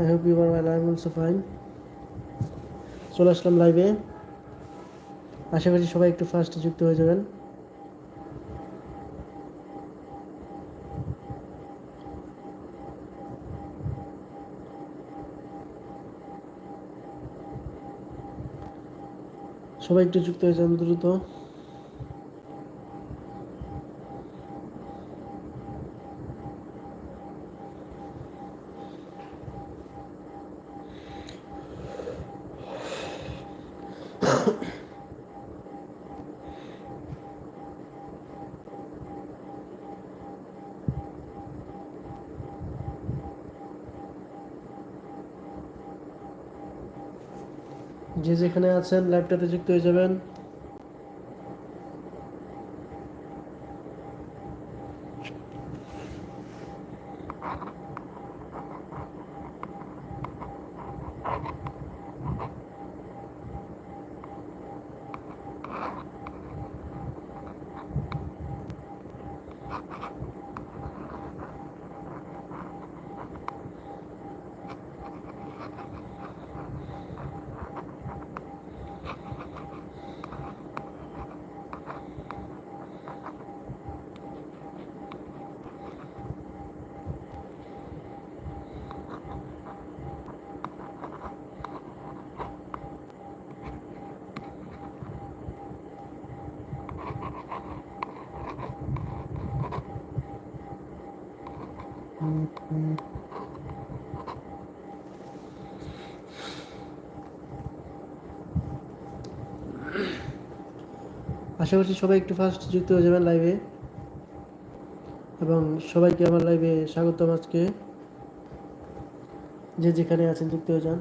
I hope you are well I am also চলে আসলাম লাইভে আশা সবাই একটু ফার্স্টে যুক্ত হয়ে যাবেন। সবাই একটু যুক্ত হয়ে যান দ্রুত যে যেখানে আছেন লাইভটাতে যুক্ত হয়ে যাবেন। আশা করছি সবাই একটু ফার্স্ট যুক্ত হয়ে যাবেন লাইভে এবং সবাইকে আমার লাইভে স্বাগতম আজকে। যে যেখানে আছেন যুক্ত হয়ে যান।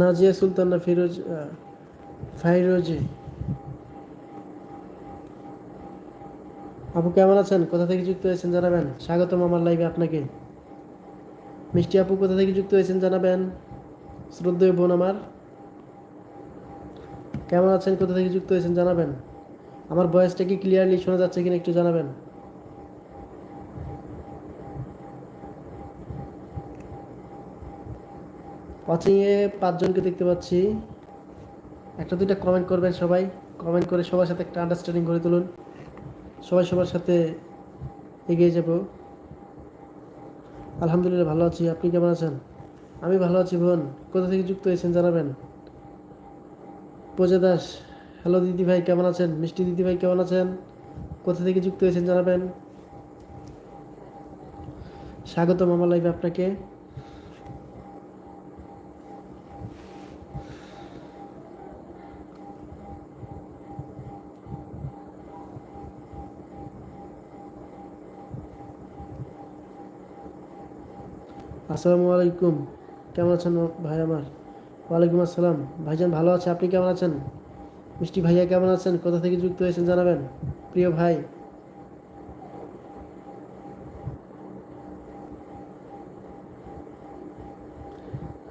নাজিয়া সুলতানা ফিরোজ ফাইরোজি। আপু কেমন আছেন? কোথা থেকে যুক্ত হয়েছেন জানাবেন? স্বাগতম আমার লাইভে আপনাকে। মিষ্টি আপু, কোথা থেকে যুক্ত হয়েছেন জানাবেন? শ্রদ্ধেয় বোন আমার। কেমন আছেন? কোথা থেকে যুক্ত হয়েছেন জানাবেন? আমার বয়সটা কি ক্লিয়ারলি শোনা যাচ্ছে কিনা একটু জানাবেন। ওয়াচিংয়ে পাঁচজনকে দেখতে পাচ্ছি। একটা দুইটা কমেন্ট করবেন সবাই। কমেন্ট করে সবার সাথে একটা আন্ডারস্ট্যান্ডিং করে তুলুন। সবাই সবার সাথে এগিয়ে যাব। আলহামদুলিল্লাহ ভালো আছি। আপনি কেমন আছেন? আমি ভালো আছি বোন। কোথা থেকে যুক্ত হয়েছেন জানাবেন? পূজা দাস হ্যালো দিদি ভাই, কেমন আছেন? মিষ্টি দিদি ভাই, কেমন আছেন? কোথা থেকে যুক্ত হয়েছেন জানাবেন? স্বাগতম আমার লাইভে আপনাকে। আসসালামু আলাইকুম। কেমন আছেন ভাই আমার? ওয়ালাইকুম আসসালাম। ভাইজান ভালো আছে? আপনি কেমন আছেন? মিষ্টি ভাইয়া কেমন আছেন? কোথা থেকে যুক্ত হয়েছেন জানাবেন? প্রিয় ভাই।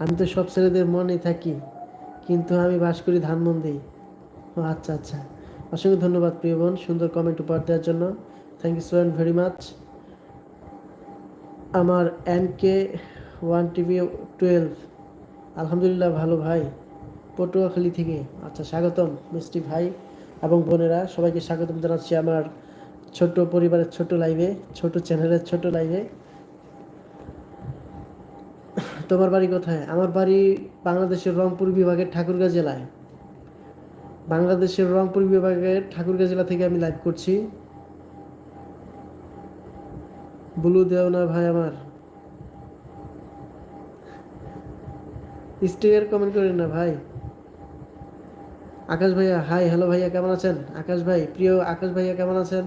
আমি তো সব ছেলেদের মনে থাকি, কিন্তু আমি বাস করি ধানমন্দি ও আচ্ছা আচ্ছা। অসংখ্য ধন্যবাদ প্রিয় বোন সুন্দর কমেন্ট উপহার দেওয়ার জন্য। Thank you so very much আমার N K one TV twelve আলহামদুলিল্লাহ ভালো ভাই। পটুয়াখালী থেকে। আচ্ছা স্বাগতম মিষ্টি ভাই এবং বোনেরা। সবাইকে স্বাগতম জানাচ্ছি আমার ছোট পরিবারের ছোট লাইভে ছোট চ্যানেলের ছোট লাইভে তোমার বাড়ি কোথায়? আমার বাড়ি বাংলাদেশের রংপুর বিভাগের ঠাকুরগাঁ জেলায়। বাংলাদেশের রংপুর বিভাগের ঠাকুরগাঁ জেলা থেকে আমি লাইভ করছি। ব্লু দেও না ভাই আমার। স্টিকার কমেন্ট করেন না ভাই। আকাশ ভাইয়া হাই হ্যালো ভাইয়া, কেমন আছেন? আকাশ ভাই, প্রিয় আকাশ ভাইয়া, কেমন আছেন?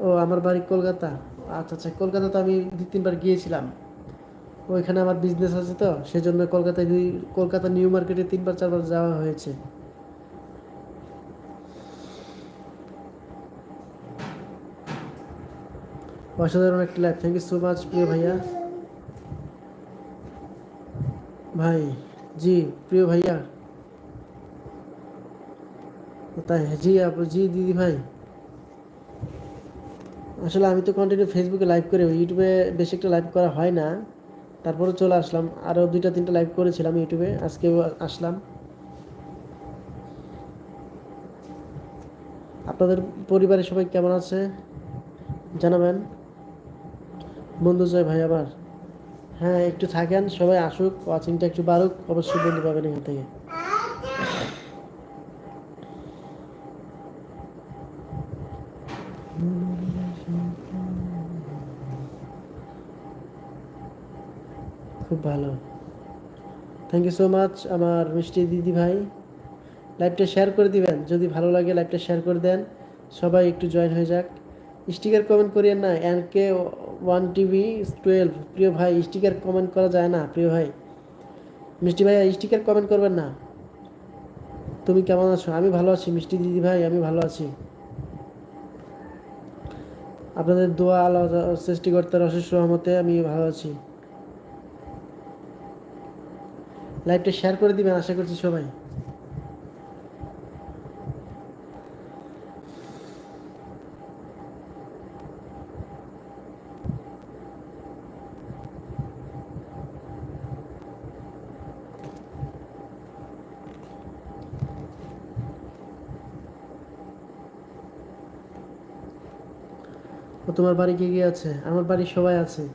ও, আমার বাড়ি কলকাতা। আচ্ছা আচ্ছা কলকাতা তো আমি দু তিনবার গিয়েছিলাম। ওইখানে আমার বিজনেস আছে তো, সেজন্য কলকাতায় দুই, কলকাতা নিউ মার্কেটে তিনবার, চারবার যাওয়া হয়েছে। অসাধারণ একটি life thank you so much প্রিয় ভাইয়া। ভাই, জি, প্রিয় ভাইয়া। তাই জি, আপু, জি, দিদি ভাই। আসলে আমি তো কন্টিনিউ ফেসবুকে লাইভ করে ইউটিউবে বেশি একটা লাইভ করা হয় না। তারপরে চলে আসলাম আরও দুইটা, তিনটা লাইভ করেছিলাম ইউটিউবে আজকেও আসলাম। আপনাদের পরিবারের সবাই কেমন আছে? জানাবেন। বন্ধু জয় ভাই আবার। হ্যাঁ একটু থাকেন, সবাই আসুক ওয়াচিংটা একটু বাড়ুক, অবশ্যই বন্ধু পাবেন এখান থেকে। খুব ভালো। থ্যাংক ইউ সো মাচ আমার মিষ্টি দিদি ভাই। লাইভটা শেয়ার করে দিবেন, যদি ভালো লাগে লাইভটা শেয়ার করে দেন। সবাই একটু জয়েন হয়ে যাক। স্টিকার কমেন্ট করিয়েন না N K one TV twelve. প্রিয় ভাই, স্টিকার কমেন্ট করা যায় না, প্রিয় ভাই। মিষ্টি ভাই স্টিকার কমেন্ট করবেন না। তুমি কেমন আছো? আমি ভালো আছি, মিষ্টি দিদি ভাই, আমি ভালো আছি। আপনাদের দোয়া আল্লাহ সৃষ্টিকর্তার অশেষ সহমতে আমি ভালো আছি। লাইভটা শেয়ার করে দিবেন, আশা করছি সবাই। তোমার বাড়ি কে কে আছে? আমার বাড়ি সবাই আছে।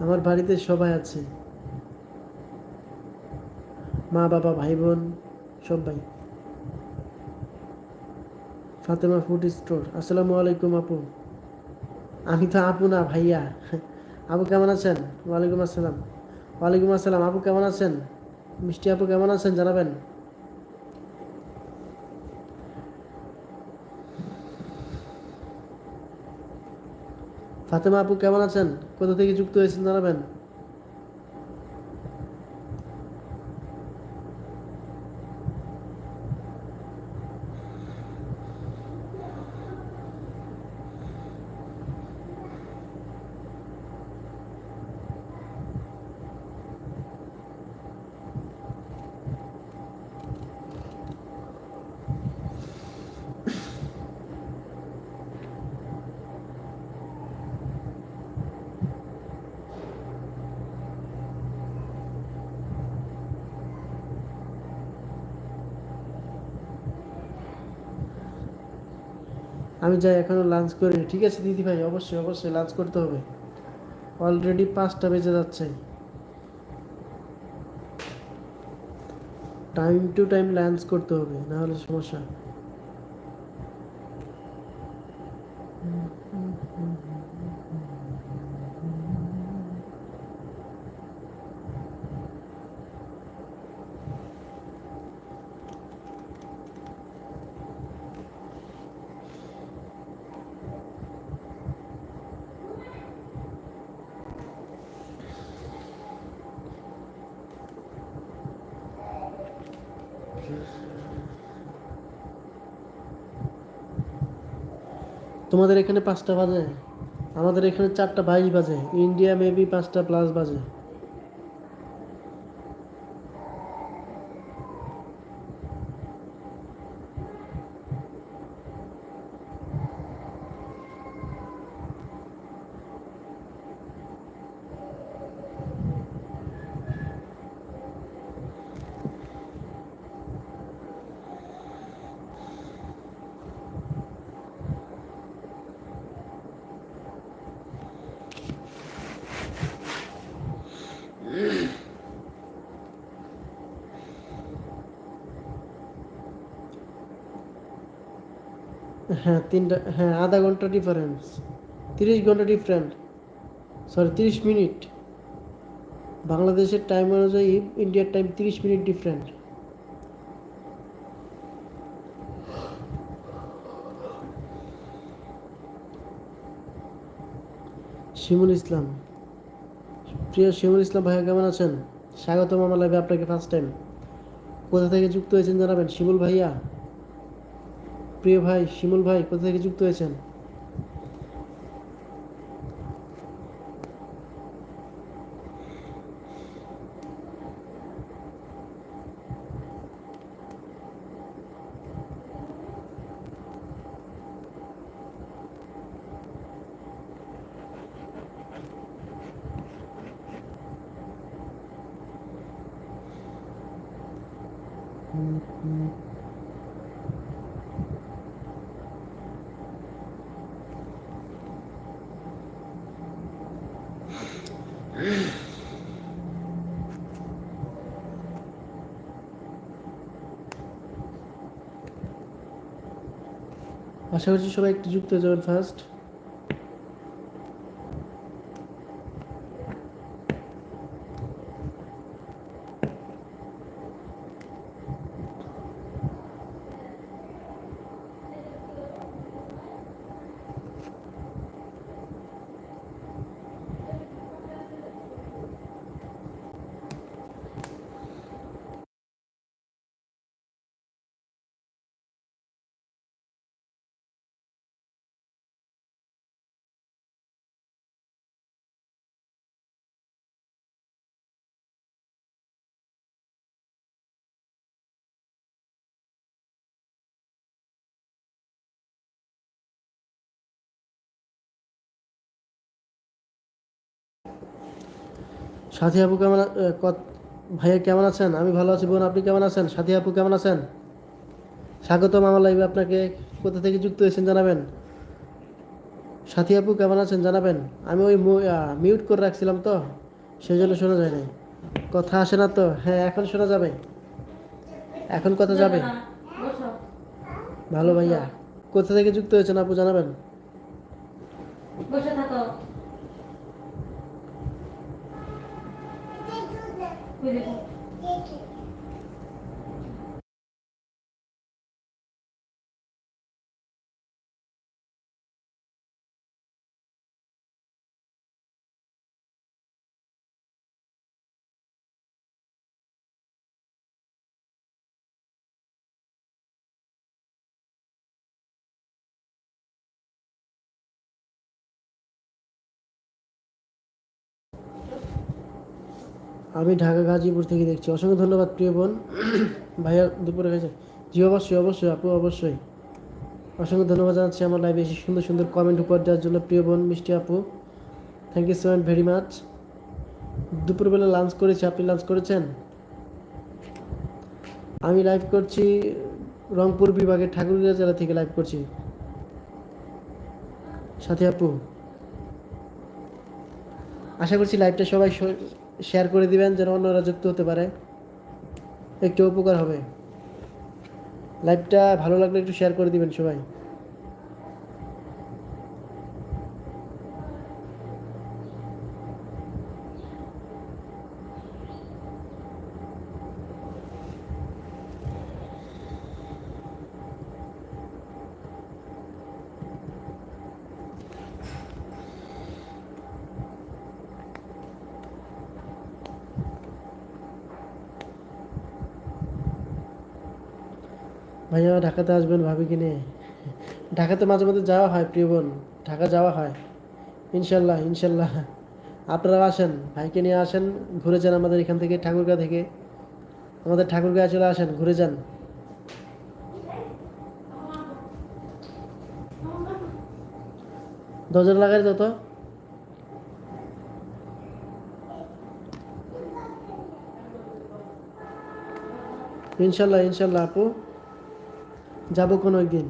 আমার বাড়িতে সবাই আছে। মা, বাবা ভাই বোন সবাই। Fatema food store. আসসালামু আলাইকুম আপু। আমি তো আপু না, ভাইয়া। আপু কেমন আছেন? ওয়ালাইকুম আসসালাম। ওয়ালাইকুম আসসালাম। আপু কেমন আছেন? মিষ্টি আপু কেমন আছেন? জানাবেন। ফাতেমা আপু কেমন আছেন? কোথা থেকে যুক্ত হয়েছেন জানাবেন? আমি যাই এখনও লাঞ্চ করিনি ঠিক আছে, দিদি ভাই, অবশ্যই অবশ্যই লাঞ্চ করতে হবে। অলরেডি পাঁচটা বেজে যাচ্ছে। টাইম টু টাইম লাঞ্চ করতে হবে, নাহলে সমস্যা। তোমাদের এখানে পাঁচটা বাজে। আমাদের এখানে চারটা বাইশ বাজে। ইন্ডিয়া মেবি পাঁচটা প্লাস বাজে হ্যাঁ তিনটা হ্যাঁ আধা ঘণ্টা ডিফারেন্স তিরিশ ঘণ্টা ডিফারেন্ট সরি তিরিশ মিনিট বাংলাদেশের টাইম অনুযায়ী ইন্ডিয়ার টাইম তিরিশ মিনিট ডিফারেন্ট শিমুল ইসলাম, প্রিয় শিমুল ইসলাম ভাইয়া কেমন আছেন? স্বাগতম আমার আপনাকে ফার্স্ট টাইম কোথা থেকে যুক্ত হয়েছেন জানাবেন? শিমুল ভাইয়া? প্রিয় ভাই শিমুল ভাই কোথা থেকে যুক্ত হয়েছেন? আশা করছি সবাই একটু যুক্ত হয়ে যাবেন ফার্স্ট সাথী আপু কেমন ভাইয়া কেমন আছেন? আমি ভালো আছি বোন, আপনি কেমন আছেন? সাথী আপু কেমন আছেন? স্বাগতম আমার লাইভে আপনাকে। কোথা থেকে যুক্ত হয়েছেন জানাবেন? সাথী আপু কেমন আছেন জানাবেন? আমি ওই মিউট করে রাখছিলাম তো, সেই জন্য শোনা যায় নাই। কথা আসে না তো? হ্যাঁ এখন শোনা যাবে। এখন কথা যাবে? ভালো ভাইয়া। কোথা থেকে যুক্ত হয়েছেন আপু জানাবেন? বসে থাকো। ওই দেখো আমি ঢাকা, গাজীপুর থেকে দেখছি। অসংখ্য ধন্যবাদ, প্রিয় বোন। ভাইয়া, দুপুরে গেছে। জি, অবশ্যই অবশ্যই, আপু, অবশ্যই। অসংখ্য ধন্যবাদ জানাচ্ছি আমার লাইভে এসে সুন্দর সুন্দর কমেন্ট উপহার দেওয়ার জন্য, প্রিয় বোন, মিষ্টি আপু। Thank you so much very much দুপুরবেলা লাঞ্চ করেছি, আপনি লাঞ্চ করেছেন? আমি লাইভ করছি রংপুর বিভাগের ঠাকুরগাঁ জেলা থেকে লাইভ করছি। সাথী আপু। আশা করছি লাইভটা সবাই শেয়ার করে দিবেন যেন অন্যরা যুক্ত হতে পারে। একটু উপকার হবে। লাইভটা ভালো লাগলে একটু শেয়ার করে দিবেন সবাই। ভাইয়া, ঢাকাতে আসবেন ভাবি কিনে। ঢাকাতে মাঝে মাঝে যাওয়া হয়, প্রিয় বোন। ঢাকা যাওয়া হয়। ইনশাল্লাহ ইনশাল্লাহ। আপনারাও আসেন, ভাইকে নিয়ে আসেন, ঘুরে যান আমাদের এখান থেকে, ঠাকুরগাঁ থেকে। আমাদের ঠাকুরগাঁ চলে আসেন, ঘুরে যান। দরজা লাগাই যত ইনশাল্লাহ ইনশাল্লাহ আপু। যাব কোনো একদিন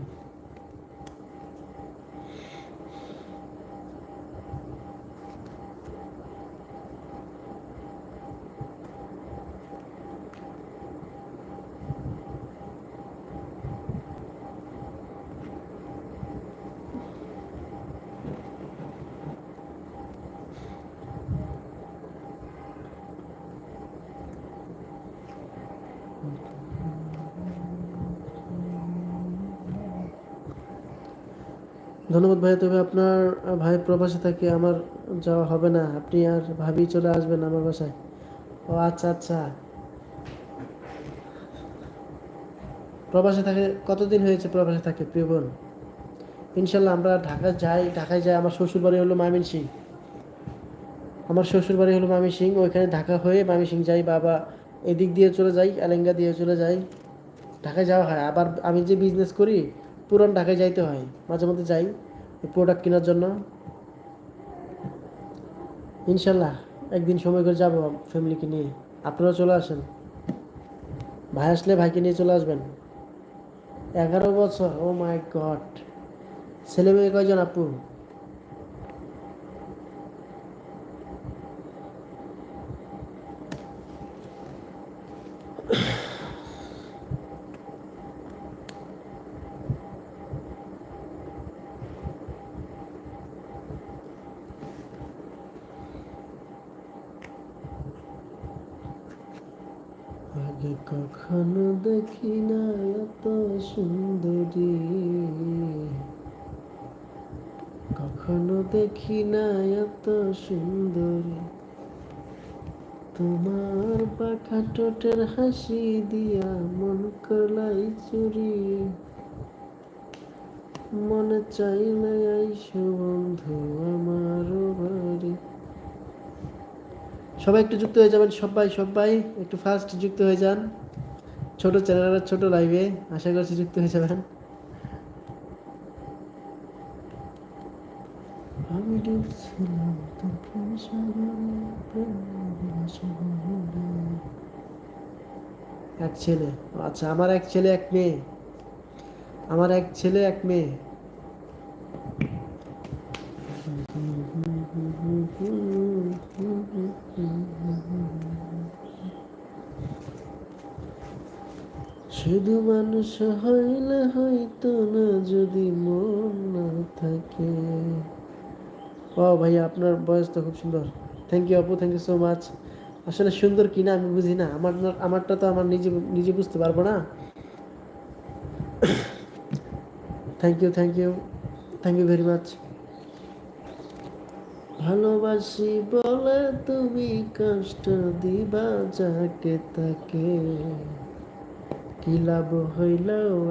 ধন্যবাদ ভাই, তবে আপনার ভাই প্রবাসে থাকে, আমার যাওয়া হবে না। আপনি আর ভাবি চলে আসবেন আমার বাসায়। ও আচ্ছা আচ্ছা। প্রবাসে থাকে, কতদিন হয়েছে প্রবাসে থাকে, প্রিয় বোন? ইনশাল্লাহ আমরা ঢাকা যাই, ঢাকায় যাই, আমার শ্বশুর বাড়ি হলো মামিন সিং আমার শ্বশুর বাড়ি হলো মামি সিং ওইখানে ঢাকা হয়ে মামি সিং যাই, বাবা এদিক দিয়ে চলে যাই, আলেঙ্গা দিয়ে চলে যাই। ঢাকায় যাওয়া হয়, আবার আমি যে বিজনেস করি, পুরান ঢাকায় যাইতে হয়, মাঝে মধ্যে যাই। প্রোডাক্ট কেনার জন্য? ইনশাল্লাহ, একদিন সময় করে যাব ফ্যামিলিকে নিয়ে। আপনারা চলে আসেন। ভাই আসলে ভাইকে নিয়ে চলে আসবেন। এগারো বছর ও মাই গড ছেলে মেয়ে কয়জন আপু আগে কখনো দেখি না এত সুন্দরী। কখনো দেখি না এত সুন্দরী। তোমার পাখা টোটের হাসি দিয়া মন কলাই চুরি। মনে চাইলে আইসো বন্ধু আমার বাড়ি। সবাই একটু যুক্ত হয়ে যাবেন, সবাই সবাই একটু ফার্স্ট যুক্ত হয়ে যান। ছোট চ্যানেলের ছোট লাইভে আশা করছি যুক্ত হয়ে যাবেন। আমি তোর প্রেম সাগরে, প্রেম এক ছেলে। আচ্ছা আমার এক ছেলে এক মেয়ে। আমার এক ছেলে এক মেয়ে। শুধু মানুষ হইলে হইতো না, যদি মন না থাকে। ও ভাইয়া আপনার বয়স তো খুব সুন্দর। থ্যাংক ইউ আপু থ্যাংক ইউ সো মাচ আসলে সুন্দর কিনা আমি বুঝি না। আমার আমারটা তো আমার নিজে নিজে বুঝতে পারব না। Thank you thank you thank you very much ভালোবাসি বলে তুমি কষ্ট দিবা যাকে তাকে। কি লাভ হইল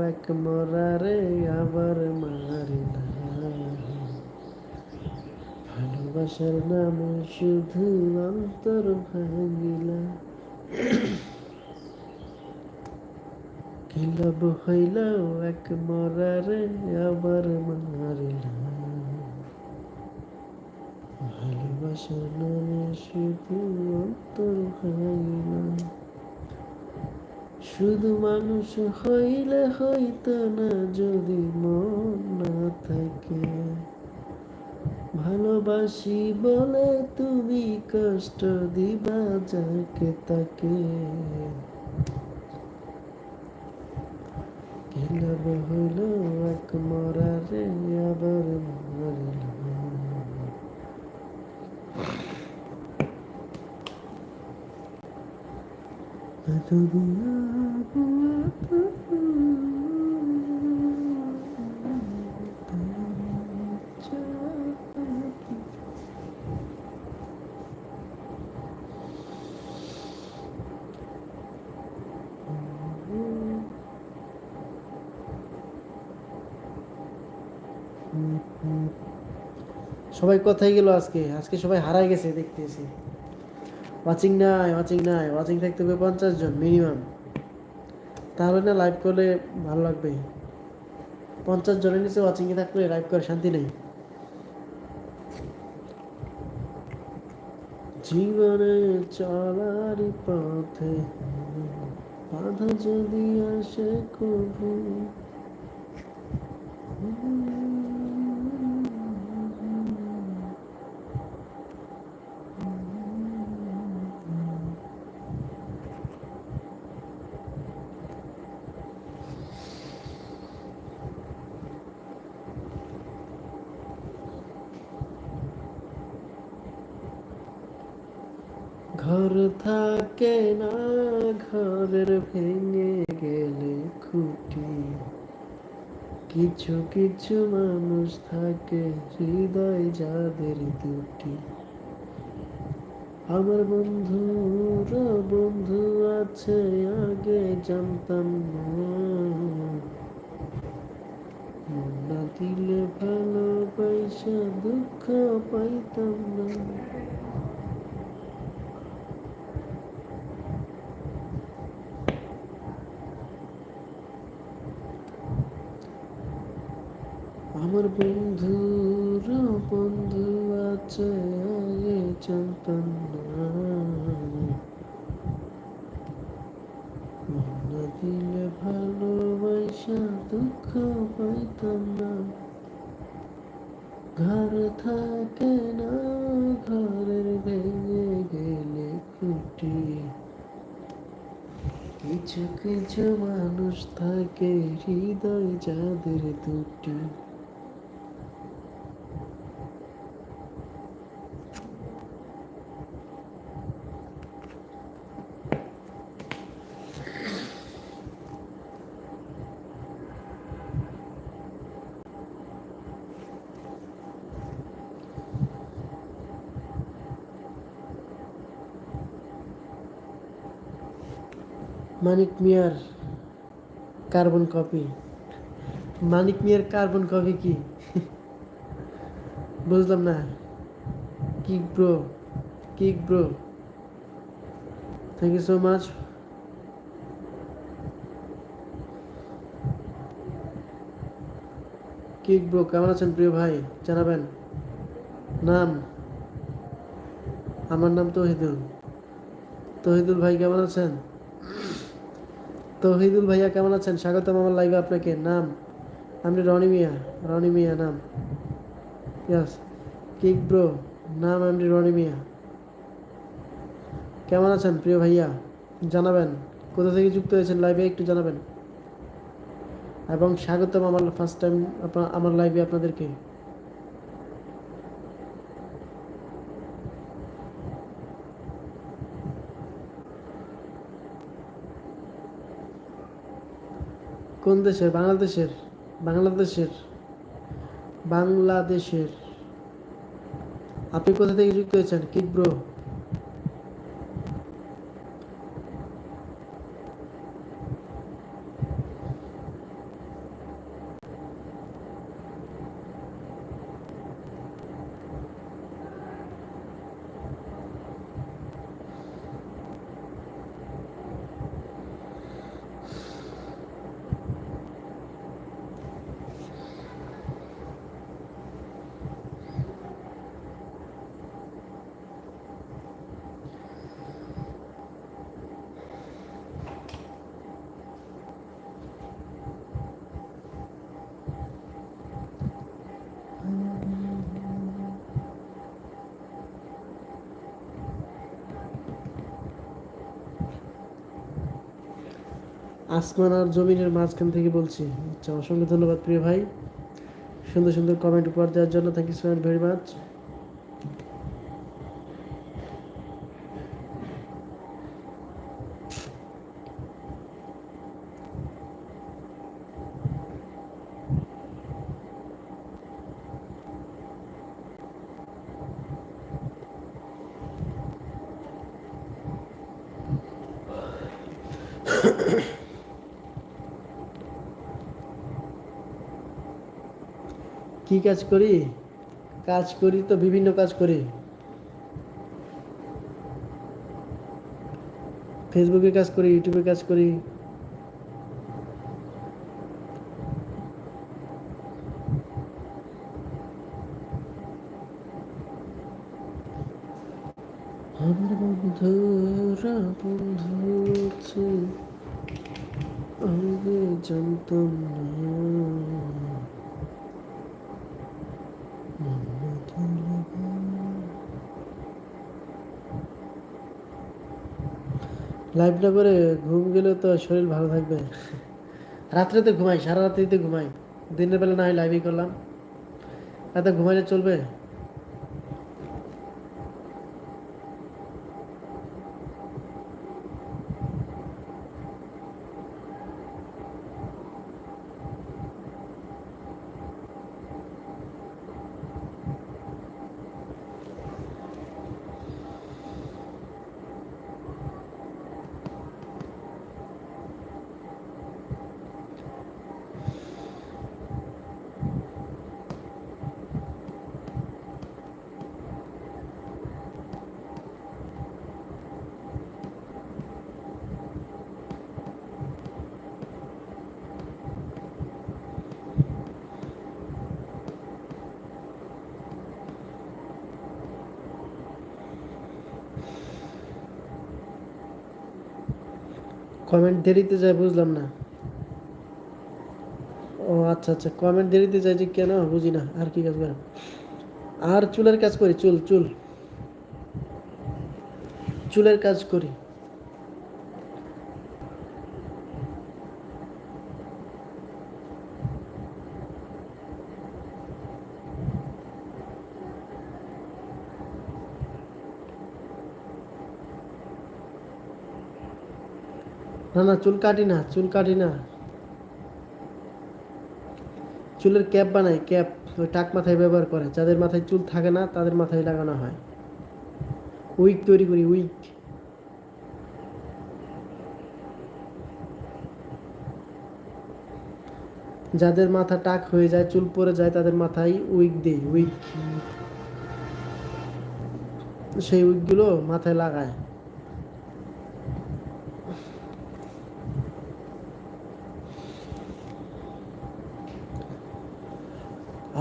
এক মরারে আবার মারিলা ভালোবাসার নামে শুধু অন্তর ভাঙিলা। কি লাভ হইল এক মরারে আবার মারিলা ভালোবাসার নামে শুধু অন্তর ভাঙিলা। শুধু মানুষ হইলে হইতো না যদি মন না থাকে। ভালোবাসি বলে তুমি কষ্ট দিবা যাকে তাকে। লাভ হইল এক মরারে আবার মারিল সবাই কোথায় গেল আজকে? আজকে সবাই হারাই গেছে দেখতেছি। ওয়াচিং নাই ওয়াচিং নাই ওয়াচিং থাকতে হবে পঞ্চাশ জন মিনিমাম তাহলে না লাইভ করলে ভালো লাগবে। পঞ্চাশ জনের নিচে ওয়াচিংয়ে থাকলে লাইভ করে শান্তি নেই। জীবনে চলার পথে বাধা যদি আসে কবু ঘর থাকে না, ঘরের ভেঙে গেলে খুঁটি। কিছু কিছু মানুষ থাকে হৃদয় যাদের দুটি। আমার বন্ধুরা বন্ধু আছে, আগে জানতাম না। মন না দিলে ভালোবাসা, দুঃখ পাইতাম না। আমার বন্ধুরা বন্ধু আছে, আগে না। মন দিলে ভালোবাসা, দুঃখ পাইতাম না। ঘর থাকে না, ঘরের ভেঙে গেলে খুঁটি। কিছু কিছু মানুষ থাকে হৃদয় যাদের দুটি। মানিক মিয়ার কার্বন কপি। মানিক মিয়ার কার্বন কপি কি? বুঝলাম না। Kick bro kick bro. Thank you so much kick bro, কেমন আছেন প্রিয় ভাই? জানাবেন। নাম? আমার নাম তহিদুল। তহিদুল ভাই, কেমন আছেন? তহিদুল ভাইয়া, কেমন আছেন? স্বাগতম আমার লাইভে আপনাকে। নাম? আমি রনি মিয়া রনি মিয়া নাম। ইয়াস কিক ব্রো নাম আমি রনি মিয়া। কেমন আছেন প্রিয় ভাইয়া? জানাবেন। কোথা থেকে যুক্ত হয়েছেন লাইভে একটু জানাবেন। এবং স্বাগতম আমার ফার্স্ট টাইম আমার লাইভে আপনাদেরকে। কোন দেশের? বাংলাদেশের। বাংলাদেশের। বাংলাদেশের। আপনি কোথা থেকে যুক্ত হয়েছেন? Kick bro? আসমান আর জমিনের মাঝখান থেকে বলছি। আচ্ছা অসংখ্য ধন্যবাদ প্রিয় ভাই। সুন্দর সুন্দর কমেন্ট উপহার দেওয়ার জন্য। Thank you so very much কি কাজ করি? কাজ করি তো বিভিন্ন কাজ করি। ফেসবুকে কাজ করি ইউটিউবে কাজ করি। আমার বন্ধুরা, বন্ধু আছে জানতাম না। লাইভটা করে ঘুম গেলে তো শরীর ভালো থাকবে। রাত্রে তো ঘুমাই, সারা রাত্রিতে ঘুমাই। দিনের বেলা না হয় লাইভই করলাম। এত ঘুমাইলে চলবে? কমেন্ট দেরিতে যায়, বুঝলাম না। ও আচ্ছা আচ্ছা কমেন্ট দেরিতে যায় যে কেন? বুঝি না, আর কি কাজ করেন? আর চুলের কাজ করি, চুল চুল। চুলের কাজ করি। না না, চুল কাটি না, চুল কাটি না। চুলের ক্যাপ বানাই, ক্যাপ, ওই টাক মাথায় ব্যবহার করে। যাদের মাথায় চুল থাকে না, তাদের মাথায় লাগানো হয়। উইক তৈরি করি, উইক। যাদের মাথা টাক হয়ে যায়, চুল পড়ে যায়, তাদের মাথায় উইক দেই, উইক। সেই উইকগুলো মাথায় লাগায়।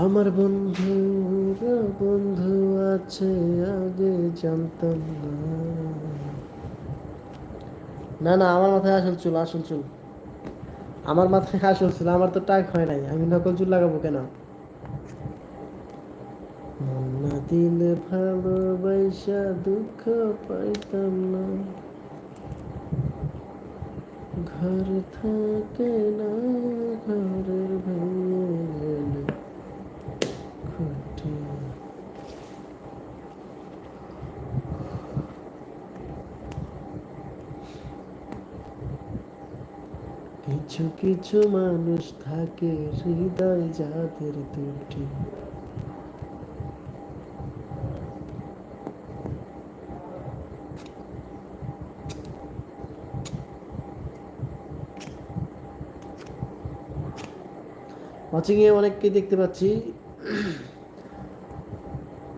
আমার বন্ধু বন্ধু আছে, আগে জানতাম না। না আমার মাথায় আসল চুল আসল চুল। আমার মাথায় আসল চুল, আমার তো টাক হয় নাই। আমি নকল চুল লাগাবো কেন? মন না দিলে ভালোবাসা দুঃখ পাইতাম না। ঘর থাকে না, ঘরের ভেঙে গেলে খুঁটি কিছু কিছু মানুষ থাকে হৃদয় যাদের দুটি। ওয়াচিংয়ে অনেককে দেখতে পাচ্ছি।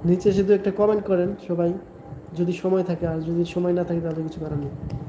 নিচে শুধু একটা কমেন্ট করেন সবাই। যদি সময় থাকে, আর যদি সময় না থাকে, তাহলে কিছু করার নেই।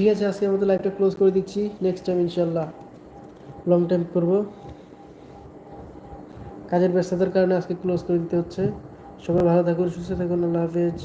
ঠিক আছে আজকে আমাদের লাইভটা ক্লোজ করে দিচ্ছি। নেক্সট টাইম ইনশাল্লাহ লং টাইম করব। কাজের ব্যস্ততার কারণে আজকে ক্লোজ করে দিতে হচ্ছে। সবাই ভালো থাকুন, সুস্থ থাকুন, আল্লাহ হাফেজ।